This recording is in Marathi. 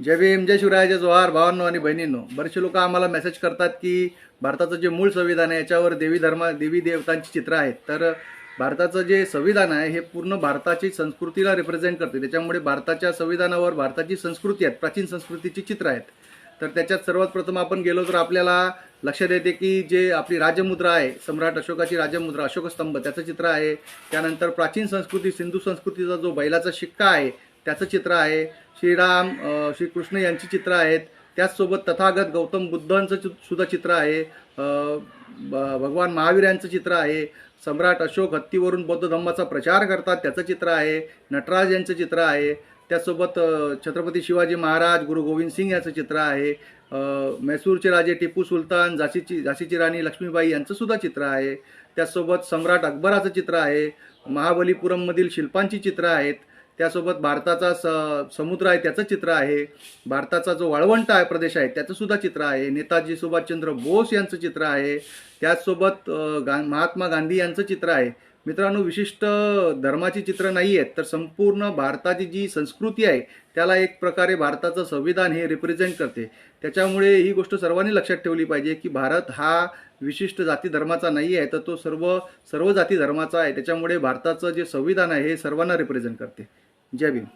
जय भीम जय शिवरायाचे जोहार भावांनो आणि बहिणींनो. बरेचसे लोक आम्हाला मेसेज करतात की भारताचं जे मूळ संविधान आहे याच्यावर देवी धर्मा देवी देवतांची चित्र आहेत. तर भारताचं जे संविधान आहे हे पूर्ण भारताची संस्कृतीला रिप्रेझेंट करते. त्याच्यामुळे भारताच्या संविधानावर भारताची संस्कृती आहेत प्राचीन संस्कृतीची चित्र आहेत. तर त्याच्यात सर्वात प्रथम आपण गेलो तर आपल्याला लक्षात येते की जे आपली राजमुद्रा आहे सम्राट अशोकाची राजमुद्रा अशोकस्तंभ त्याचं चित्र आहे. त्यानंतर प्राचीन संस्कृती सिंधू संस्कृतीचा जो बैलाचा शिक्का आहे त्याचं चित्र आहे. श्रीराम श्रीकृष्ण यांची चित्र आहेत. त्याचसोबत तथागत गौतम बुद्धांचं सुद्धा चित्र आहे. ब- भगवान महावीर यांचं चित्र आहे. सम्राट अशोक हत्तीवरून बौद्ध धर्माचा प्रचार करतात त्याचं चित्र आहे. नटराज यांचं चित्र आहे. त्याचसोबत छत्रपती शिवाजी महाराज गुरु गोविंद सिंग यांचं चित्र आहे. मैसूरचे म्हैसूरचे राजे टिपू सुलतान झाशीची झाशीची राणी लक्ष्मीबाई यांचं सुद्धा चित्र आहे. त्याचसोबत सम्राट अकबराचं चित्र आहे. महाबलीपुरममधील शिल्पांची चित्र आहेत. त्यासोबत भारताचा स समुद्र आहे त्याचं चित्र आहे. भारताचा जो वाळवंट आहे प्रदेश आहे त्याचं सुद्धा चित्र आहे. नेताजी सुभाषचंद्र बोस यांचं चित्र आहे. त्याचसोबत गा महात्मा गांधी यांचं चित्र आहे. मित्रांनो विशिष्ट धर्माची चित्र नाही आहेत तर संपूर्ण भारताची जी संस्कृती आहे त्याला एक प्रकारे भारताचं संविधान हे रिप्रेझेंट करते. त्याच्यामुळे ही गोष्ट सर्वांनी लक्षात ठेवली पाहिजे की भारत हा विशिष्ट जाती धर्माचा नाही आहे तर तो सर्व सर्व जाती धर्माचा आहे. त्याच्यामुळे भारताचं जे संविधान आहे हे सर्वांना रिप्रेझेंट करते. जय भीम.